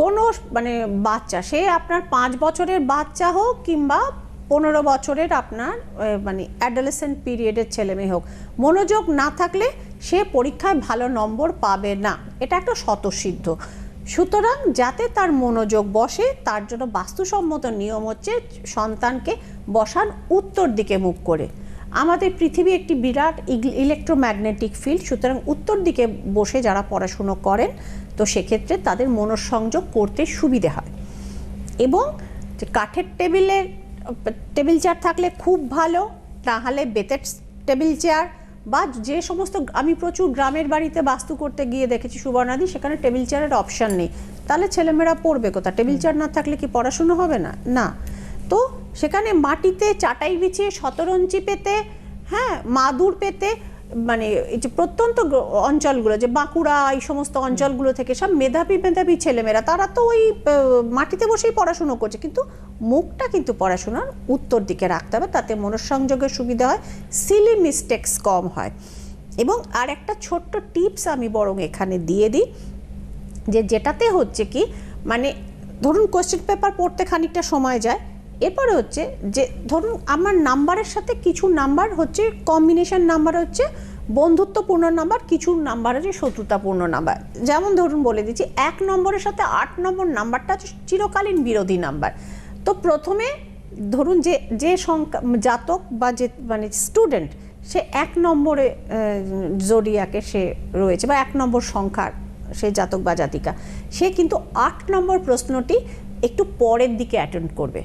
কোনো মানে বাচ্চা, সে আপনার পাঁচ বছরের বাচ্চা হোক কিংবা পনেরো বছরের আপনার মানে অ্যাডালেসেন্ট পিরিয়ডের ছেলে মেয়ে হোক, মনোযোগ না থাকলে সে পরীক্ষায় ভালো নম্বর পাবে না। এটা একটা স্বতঃসিদ্ধ। সুতরাং যাতে তার মনোযোগ বসে, তার জন্য বাস্তুসম্মত নিয়ম হচ্ছে সন্তানকে বসান উত্তর দিকে মুখ করে। আমাদের পৃথিবী একটি বিরাট ইলেকট্রোম্যাগনেটিক ফিল্ড, সুতরাং উত্তর দিকে বসে যারা পড়াশুনো করেন তো সেক্ষেত্রে তাদের মনঃসংযোগ করতে সুবিধে হয়। এবং কাঠের টেবিলে, টেবিল চেয়ার থাকলে খুব ভালো তাহলে বেতের টেবিল চেয়ার বা যে সমস্ত আমি প্রচুর গ্রামের বাড়িতে বাস্তু করতে গিয়ে দেখেছি সুবর্ণাদি, সেখানে টেবিল চেয়ারের অপশান নেই। তাহলে ছেলেমেয়েরা পড়বে কোথা টেবিল চেয়ার না থাকলে কি পড়াশুনো হবে না? না। তো সেখানে মাটিতে চাটাই বিছিয়ে শতরঞ্চি পেতে হ্যাঁ মাদুর পেতে মানে এই যে প্রত্যন্ত অঞ্চলগুলো যে বাঁকুড়া এই সমস্ত অঞ্চলগুলো থেকে সব মেধাবী মেধাবী ছেলেমেয়েরা তারা তো ওই মাটিতে বসেই পড়াশুনো করছে। কিন্তু মুখটা কিন্তু পড়াশোনার উত্তর দিকে রাখতে হবে তাতে মনঃসংযোগের সুবিধা হয় সিলি মিস্টেক্স কম হয়। এবং আর একটা ছোট্ট টিপস আমি বরং এখানে দিয়ে দিই যে যেটাতে হচ্ছে কি মানে ধরুন কোশ্চেন পেপার পড়তে খানিকটা সময় যায় এরপরে হচ্ছে যে, ধরুন আমার নাম্বারের সাথে কিছু নাম্বার হচ্ছে কম্বিনেশন নাম্বার হচ্ছে বন্ধুত্বপূর্ণ নাম্বার, কিছু নাম্বার হচ্ছে শত্রুতাপূর্ণ নাম্বার। যেমন ধরুন বলে দিচ্ছি, এক নম্বরের সাথে আট নম্বর নাম্বারটা হচ্ছে চিরকালীন বিরোধী নাম্বার। তো প্রথমে ধরুন যে যে সংখ্যা, জাতক বা যে মানে স্টুডেন্ট সে এক নম্বরে জোরিয়াকে সে রয়েছে বা এক নম্বর সংখ্যার সে জাতক বা জাতিকা। সে কিন্তু আট নম্বর প্রশ্নটি একটু পরের দিকে অ্যাটেন্ড করবে।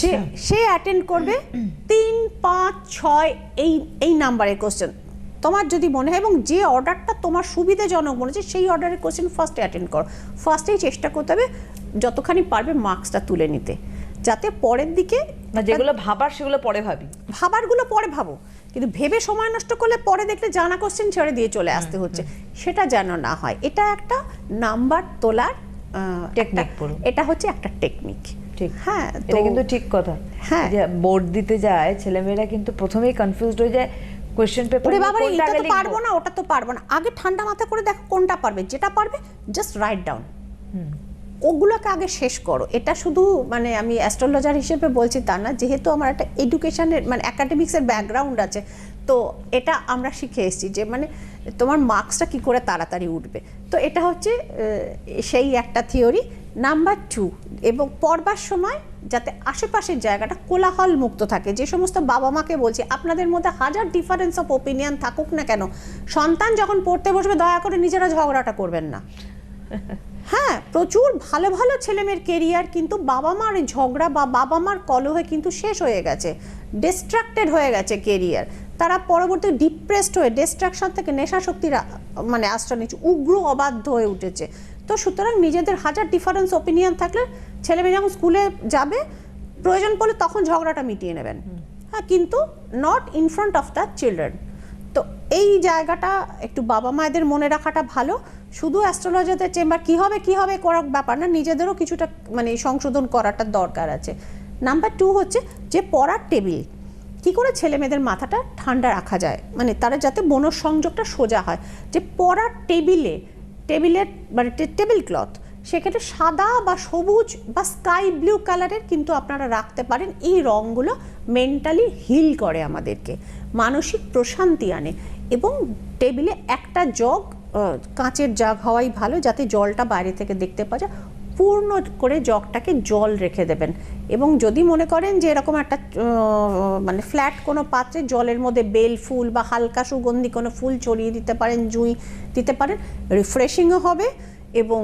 সে সে অ্যাটেন্ড করবে তিন পাঁচ ছয় এই এই নাম্বারের কোশ্চেন তোমার যদি মনে হয় এবং যে অর্ডারটা তোমার সুবিধাজনক মনে হচ্ছে সেই অর্ডারের কোশ্চেন ফার্স্টে অ্যাটেন্ড করো। ফার্স্টেই চেষ্টা করতে হবে যতখানি পারবে মার্কসটা তুলে নিতে। যাতে পরের দিকে যেগুলো ভাবার সেগুলো পরে ভাবি। ভাবারগুলো পরে ভাবো। কিন্তু ভেবে সময় নষ্ট করলে পরে দেখলে জানা কোশ্চেন ছেড়ে দিয়ে চলে আসতে হচ্ছে। সেটা যেন না হয়। এটা একটা নাম্বার তোলার পুরো। এটা হচ্ছে একটা টেকনিক ঠিক। হ্যাঁ এটা কিন্তু ঠিক কথা। হ্যাঁ। যে বোর্ড দিতে যায় ছেলেমেয়েরা কিন্তু প্রথমেই কনফিউজড হয়ে যায় কোশ্চেন পেপার ওরে বাবা এটা তো পারব না ওটা তো পারব না। আগে ঠান্ডা মাথা করে দেখো কোনটা পারবে। যেটা পারবে জাস্ট রাইট ডাউন ওগুলোকে আগে শেষ করো। এটা শুধু মানে আমি অ্যাস্ট্রোলজার হিসেবে বলছি তা না যেহেতু আমার একটা এডুকেশনের মানে একাডেমিক্সের ব্যাকগ্রাউন্ড আছে তো এটা আমরা শিখে এসেছি যে মানে তোমার মার্কসটা কি করে তাড়াতাড়ি উঠবে। তো এটা হচ্ছে সেই একটা থিওরি নাম্বার টু এবং পড়বার সময় যাতে আশেপাশের জায়গাটা কোলাহল মুক্ত থাকে। যে সমস্ত বাবা মাকে বলছি আপনাদের মধ্যে হাজার ডিফারেন্স অফ ওপিনিয়ন থাকুক না কেন সন্তান যখন পড়তে বসবে দয়া করে নিজেরা ঝগড়াটা করবেন না। হ্যাঁ প্রচুর ভালো ভালো ছেলেমেয়ের কেরিয়ার কিন্তু বাবা মার ঝগড়া বা বাবা মার কলহে কিন্তু শেষ হয়ে গেছে। ডিস্ট্রাক্টেড হয়ে গেছে কেরিয়ার তারা পরবর্তী ডিপ্রেসড হয়ে ডিস্ট্রাকশন থেকে নেশাশক্তির মানে আশ্রয় নিচ্ছে। উগ্র অবাধ্য হয়ে উঠেছে। তো সুতরাং নিজেদের হাজার ডিফারেন্স ওপিনিয়ন থাকলে ছেলে মেয়ে যখন স্কুলে যাবে, প্রয়োজন পড়লে তখন ঝগড়াটা মিটিয়ে নেবেন। হ্যাঁ কিন্তু not in front of the children তো এই জায়গাটা একটু বাবা মায়েদের মনে রাখাটা ভালো। শুধু অ্যাস্ট্রোলজারদের চেম্বার কি হবে কি হবে করার ব্যাপার না, নিজেদেরও কিছুটা মানে সংশোধন করাটা দরকার আছে। নাম্বার টু হচ্ছে যে পড়ার টেবিল কি করে ছেলে মেয়েদের মাথাটা ঠান্ডা রাখা যায়? মানে তারা যাতে মনঃসংযোগটা সোজা হয়। যে পড়ার টেবিলে টেবিলের মানে টেবিল ক্লথ সেক্ষেত্রে সাদা বা সবুজ বা স্কাই ব্লু কালারের কিন্তু আপনারা রাখতে পারেন। এই রঙগুলো মেন্টালি হিল করে আমাদেরকে, মানসিক প্রশান্তি আনে এবং টেবিলে একটা জগ কাঁচের জাগ হওয়াই ভালো, যাতে জলটা বাইরে থেকে দেখতে পাওয়া যায়। পূর্ণ করে জগটাকে জল রেখে দেবেন। এবং যদি মনে করেন যে এরকম একটা মানে ফ্ল্যাট কোনো পাত্রে জলের মধ্যে বেল ফুল বা হালকা সুগন্ধি কোনো ফুল ছড়িয়ে দিতে পারেন, জুঁই দিতে পারেন রিফ্রেশিংও হবে। এবং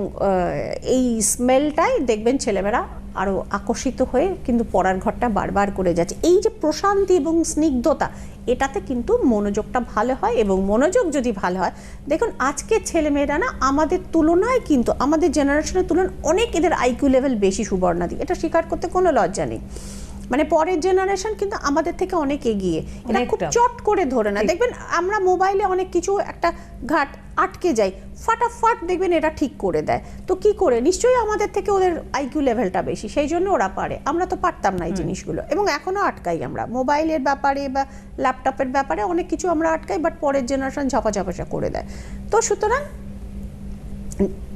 এই স্মেলটাই দেখবেন ছেলেমেয়েরা আরও আকর্ষিত হয়ে কিন্তু পড়ার ঘরটা বারবার করে যাচ্ছে। এই যে প্রশান্তি এবং স্নিগ্ধতা এটাতে কিন্তু মনোযোগটা ভালো হয় এবং মনোযোগ যদি ভালো হয় দেখুন আজকে ছেলেমেয়েরা না আমাদের তুলনায় কিন্তু আমাদের জেনারেশনের তুলনায় অনেক এদের আইকিউ লেভেল বেশি সুবর্ণাদি এটা স্বীকার করতে কোনো লজ্জা নেই। মানে পরের জেনারেশন কিন্তু আমাদের থেকে অনেক এগিয়ে। এটা খুব চট করে ধরে না। দেখবেন আমরা মোবাইলে অনেক কিছু একটা ঘাট আটকে যাই। ফাটাফাট দেখবেন এটা ঠিক করে দেয়। তো কি করে? নিশ্চয়ই আমাদের থেকে ওদের আইকিউ লেভেলটা বেশি সেই জন্য ওরা পারে। আমরা তো পারতাম না এই জিনিসগুলো। এবং এখনও আটকাই আমরা। মোবাইলের ব্যাপারে বা ল্যাপটপের ব্যাপারে অনেক কিছু আমরা আটকাই বাট পরের জেনারেশন ঝাপাঝাপাসা করে দেয়। তো সুতরাং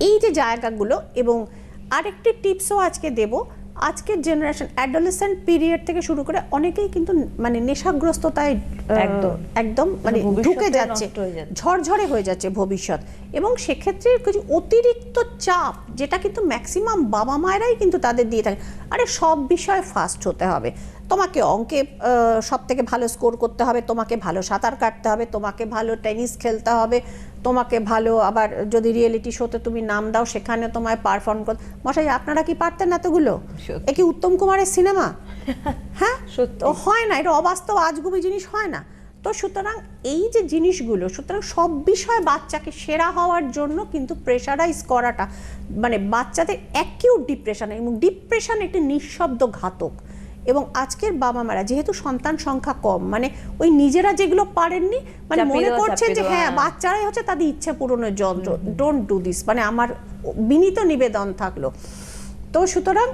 এই যে জায়গাগুলো এবং আরেকটি টিপসও আজকে দেব। আজকের জেনারেশন অ্যাডোলেসেন্ট পিরিয়ড থেকে শুরু করে অনেকেই কিন্তু মানে নেশাগ্রস্ততায় একদম। একদম মানে ভবিষ্যৎটা ঢুকে যাচ্ছে। ঝরঝরে হয়ে যাচ্ছে ভবিষ্যৎ। এবং সেক্ষেত্রে কিছু অতিরিক্ত চাপ যেটা কিন্তু ম্যাক্সিমাম বাবা মায়েরাই কিন্তু তাদের দিয়ে থাকে। আরে সব বিষয়ে ফাস্ট হতে হবে। তোমাকে অঙ্কে সব থেকে ভালো স্কোর করতে হবে তোমাকে ভালো সাঁতার কাটতে হবে তোমাকে ভালো টেনিস খেলতে হবে তোমাকে ভালো আবার যদি রিয়েলিটি শোতে তুমি নাম দাও সেখানে তোমায় পারফর্ম কর মশাই আপনারা কি পারতেন এতগুলো। এ কি উত্তম কুমারের সিনেমা হ্যাঁ? সত্যি। হয় না এটা অবাস্তব আজগুবি জিনিস হয় না। তো সুতরাং এই যে জিনিসগুলো সুতরাং সব বিষয়ে বাচ্চাকে সেরা হওয়ার জন্য কিন্তু প্রেশারাইজ করাটা মানে বাচ্চাদের অ্যাকিউট ডিপ্রেশন এবং ডিপ্রেশন একটি নিঃশব্দ ঘাতক। এবং আজকের বাবা মারা যেহেতু সন্তান সংখ্যা কম মানে ওই নিজেরা যেগুলো পারেননি মানে মনে করছেন যে হ্যাঁ বাচ্চারাই হচ্ছে তাদের ইচ্ছে পূরণের যন্ত্র। ডোন্ট ডু দিস মানে আমার বিনীত নিবেদন থাকল। তো সুতরাং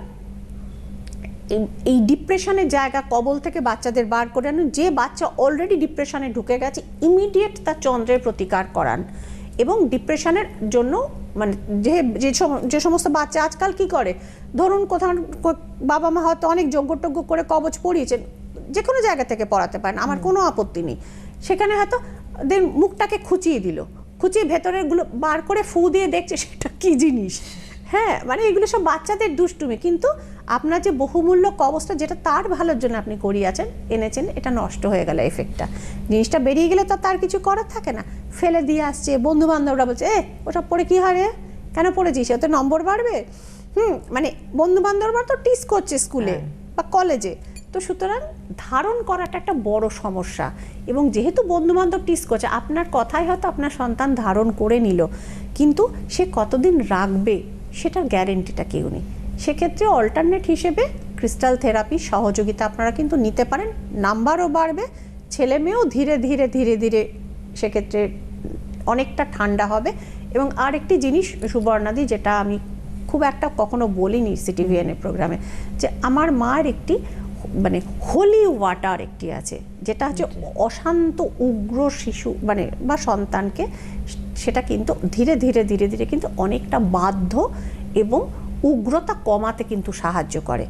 এই- ডিপ্রেশনের জায়গা কবল থেকে বাচ্চাদের বার করে আনুন যে বাচ্চা অলরেডি ডিপ্রেশনে ঢুকে গেছে ইমিডিয়েট তার চন্দ্রের প্রতিকার করান। এবং ডিপ্রেশনের জন্য মানে যে যে যে সমস্ত বাচ্চা আজকাল কি করে? ধরুন কোথাও বাবা মা হয়তো অনেক যোগ্যটোগ্য করে কবচ পড়িয়েছেন যে কোনো জায়গা থেকে পড়াতে পারেন আমার কোনো আপত্তি নেই। সেখানে হয়তো দেন মুখটাকে খুঁচিয়ে দিল। খুঁচিয়ে ভেতরেরগুলো বার করে ফু দিয়ে দেখছে সেটা কি জিনিস? হ্যাঁ মানে এগুলো সব বাচ্চাদের দুষ্টুমি। কিন্তু আপনার যে বহুমূল্য কবচটা যেটা তার ভালোর জন্য আপনি করিয়েছেন এনেছেন এটা নষ্ট হয়ে গেল এফেক্টটা জিনিসটা বেরিয়ে গেলে তো তার কিছু করার থাকে না। ফেলে দিয়ে আসছে বন্ধু বান্ধবরা বলছে এ ওসব পড়ে কী হয় রে? কেন পড়েছিস? ওতে নম্বর বাড়বে? হুম মানে বন্ধু বান্ধবরা তো টিস করছে স্কুলে বা কলেজে তো সুতরাং ধারণ করাটা একটা বড় সমস্যা। এবং যেহেতু বন্ধু বান্ধব টিস করছে আপনার কথাই হয়তো আপনার সন্তান ধারণ করে নিল। কিন্তু সে কতদিন রাখবে? সেটার গ্যারেন্টিটা কেউ নেই। সেক্ষেত্রে অল্টারনেট হিসেবে ক্রিস্টাল থেরাপি সহযোগিতা আপনারা কিন্তু নিতে পারেন। নাম্বারও বাড়বে। ছেলে মেয়েও ধীরে ধীরে ধীরে ধীরে সেক্ষেত্রে অনেকটা ঠান্ডা হবে। এবং আরেকটি জিনিস সুবর্ণাদি যেটা আমি খুব একটা কখনো বলিনি সিটিভিএনের প্রোগ্রামে যে আমার মার একটি মানে হোলি ওয়াটার একটি আছে যেটা হচ্ছে অশান্ত উগ্র শিশু মানে বা সন্তানকে সেটা কিন্তু ধীরে ধীরে ধীরে ধীরে কিন্তু অনেকটা বাধ্য এবং উগ্রতা কমাতে কিন্তু সাহায্য করে।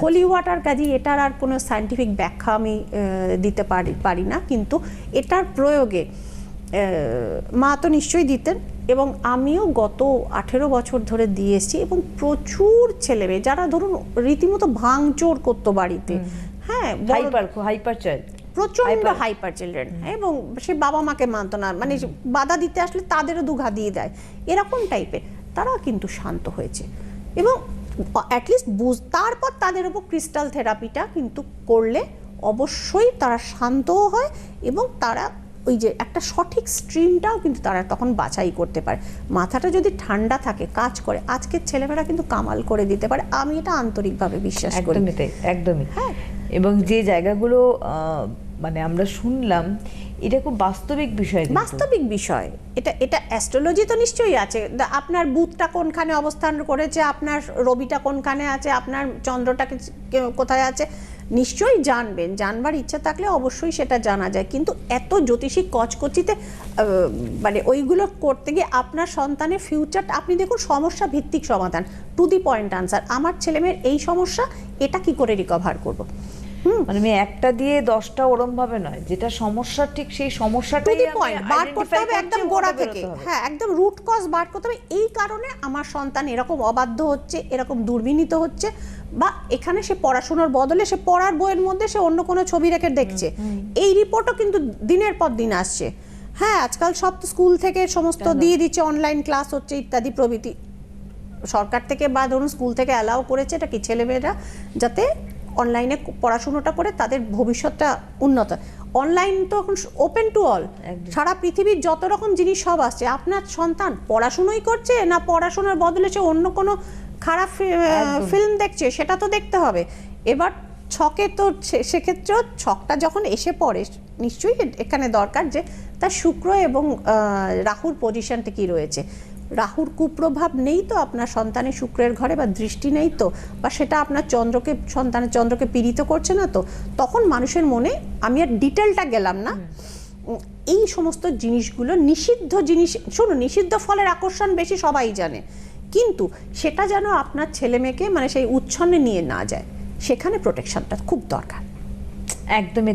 হোলি ওয়াটার কাজে এটার আর কোনো সায়েন্টিফিক ব্যাখ্যা আমি দিতে পারি পারি না। কিন্তু এটার প্রয়োগে মা তো নিশ্চয়ই দিতেন এবং আমিও গত আঠেরো বছর ধরে দিয়ে এসেছি এবং প্রচুর ছেলে মেয়ে যারা ধরুন রীতিমতো ভাঙচোর করতো বাড়িতে। হ্যাঁ হাইপার হাইপার চাইল্ড প্রচণ্ড হাইপার চিলড্রেন এবং সে বাবা মাকে মানত না। মানে বাধা দিতে আসলে তাদেরও দুঘা দিয়ে দেয়। এরকম টাইপের তারা কিন্তু শান্ত হয়েছে। এবং অ্যাটলিস্ট বুঝ তারপর তাদের উপর ক্রিস্টাল থেরাপিটা কিন্তু করলে অবশ্যই তারা শান্তও হয় এবং তারা ওই যে একটা সঠিক স্ট্রিমটাও কিন্তু তারা তখন বাছাই করতে পারে। মাথাটা যদি ঠান্ডা থাকে কাজ করে আজকের ছেলেমেয়েরা কিন্তু কামাল করে দিতে পারে। আমি এটা আন্তরিকভাবে বিশ্বাস করি। একদমই। হ্যাঁ। এবং যে জায়গাগুলো মানে আমরা শুনলাম, এটা খুব বাস্তবিক বিষয় বাস্তবিক বিষয়। এটা এটা অ্যাস্ট্রোলজি তো নিশ্চয়ই আছে। আপনার বুধটা কোনখানে অবস্থান করেছে? আপনার রবিটা কোনখানে আছে? আপনার চন্দ্রটা কোথায় আছে? নিশ্চয়ই জানবেন। জানবার ইচ্ছা থাকলে অবশ্যই সেটা জানা যায়। কিন্তু এত জ্যোতিষী কচকচিতে মানে ওইগুলো করতে গিয়ে আপনার সন্তানের ফিউচারটা আপনি দেখুন সমস্যা ভিত্তিক সমাধান। টু দি পয়েন্ট আনসার আমার ছেলেমেয়ের এই সমস্যা, এটা কি করে রিকভার করব? মানে আমি একটা দিয়ে দশটা ওরম ভাবে নয়। যেটা সমস্যা ঠিক সেই সমস্যাটাই বার করতে হবে একদম গোড়া থেকে। হ্যাঁ একদম রুট কজ বার করতে হবে। এই কারণে আমার সন্তান এরকম অবাধ্য হচ্ছে এরকম দুর্বিনীত হচ্ছে বা এখানে সে পড়াশোনার বদলে সে পড়ার বইয়ের মধ্যে সে অন্য কোনো ছবি রেখে দেখছে। এই রিপোর্টও কিন্তু দিনের পর দিন আসছে। হ্যাঁ আজকাল সব স্কুল থেকে সমস্ত দিয়ে দিচ্ছে অনলাইন ক্লাস হচ্ছে ইত্যাদি প্রভৃতি। সরকার থেকে বা ধরুন স্কুল থেকে অ্যালাউ করেছে এটা কি ছেলেমেয়েরা? যাতে অনলাইনে পড়াশুনোটা করে তাদের ভবিষ্যৎটা উন্নত। অনলাইন তো এখন ওপেন টু অল সারা পৃথিবীর যত রকম জিনিস সব আসছে। আপনার সন্তান পড়াশুনোই করছে না পড়াশোনার বদলে সে অন্য কোনো খারাপ ফিল্ম দেখছে সেটা তো দেখতে হবে। এবার ছকে তো সেক্ষেত্রেও ছকটা যখন এসে পড়ে নিশ্চয়ই এখানে দরকার যে তার শুক্র এবং রাহুর পজিশনটা কি রয়েছে। রাহুর কুপ্রভাব নেই তো? আপনার সন্তানের শুক্রের ঘরে বা দৃষ্টি নেই তো? বা সেটা আপনার চন্দ্রকে সন্তানের চন্দ্রকে পীড়িত করছে না তো? তখন মানুষের মনে আমি আর ডিটেলটা গেলাম না। এই সমস্ত জিনিসগুলো নিষিদ্ধ জিনিস শোনো নিষিদ্ধ ফলের আকর্ষণ বেশি সবাই জানে। কিন্তু সেটা যেন আপনার ছেলে মেয়েকে মানে সেই উচ্ছন্নে নিয়ে না যায় সেখানে প্রোটেকশনটা খুব দরকার। একদমই